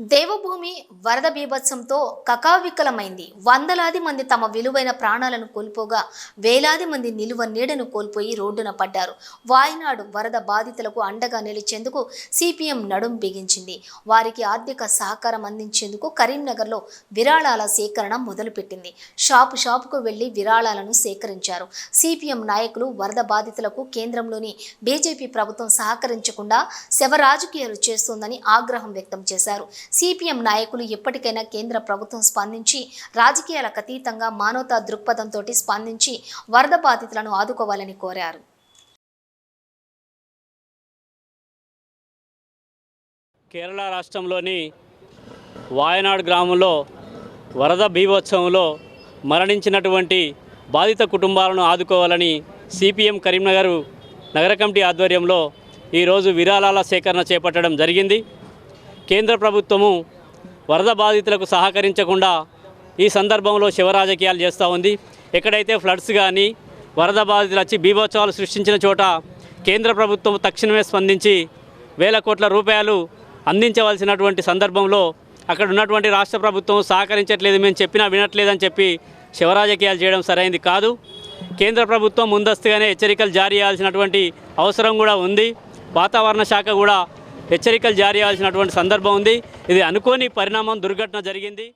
దేవభూమి వరద బీభత్సంతో కకావికలమైంది. వందలాది మంది తమ విలువైన ప్రాణాలను కోల్పోగా వేలాది మంది నిలువ నీడను కోల్పోయి రోడ్డున పడ్డారు. వాయనాడు వరద బాధితులకు అండగా నిలిచేందుకు సిపిఎం నడుం బిగించింది. వారికి ఆర్థిక సహకారం అందించేందుకు కరీంనగర్లో విరాళాల సేకరణ మొదలుపెట్టింది. షాపు షాపుకు వెళ్ళి విరాళాలను సేకరించారు. సిపిఎం నాయకులు వరద బాధితులకు కేంద్రంలోని బీజేపీ ప్రభుత్వం సహకరించకుండా శవ రాజకీయాలు చేస్తోందని ఆగ్రహం వ్యక్తం చేశారు. సిపిఎం నాయకులు ఎప్పటికైనా కేంద్ర ప్రభుత్వం స్పందించి రాజకీయాలకు అతీతంగా మానవతా దృక్పథంతో స్పందించి వరద బాధితులను ఆదుకోవాలని కోరారు. కేరళ రాష్ట్రంలోని వాయనాడు గ్రామంలో వరద బీభోత్సవంలో మరణించినటువంటి బాధిత కుటుంబాలను ఆదుకోవాలని సిపిఎం కరీంనగర్ నగర కమిటీ ఆధ్వర్యంలో ఈరోజు విరాళాల సేకరణ చేపట్టడం జరిగింది. కేంద్ర ప్రభుత్వము వరద బాధితులకు సహకరించకుండా ఈ సందర్భంలో శివరాజకీయాలు చేస్తూ ఉంది. ఎక్కడైతే ఫ్లడ్స్ కానీ వరద బాధితులు వచ్చి బీభోత్సవాలు సృష్టించిన చోట కేంద్ర ప్రభుత్వం తక్షణమే స్పందించి వేల కోట్ల రూపాయలు అందించవలసినటువంటి సందర్భంలో అక్కడ ఉన్నటువంటి రాష్ట్ర ప్రభుత్వం సహకరించట్లేదు మేము చెప్పినా వినట్లేదని చెప్పి శివరాజకీయాలు చేయడం సరైంది కాదు. కేంద్ర ప్రభుత్వం ముందస్తుగానే హెచ్చరికలు జారీ చేయాల్సినటువంటి అవసరం కూడా ఉంది. వాతావరణ శాఖ కూడా హెచ్చరికలు జారీ చేయాల్సినటువంటి సందర్భం ఉంది. ఇది అనుకోని పరిణామం దుర్ఘటన జరిగింది.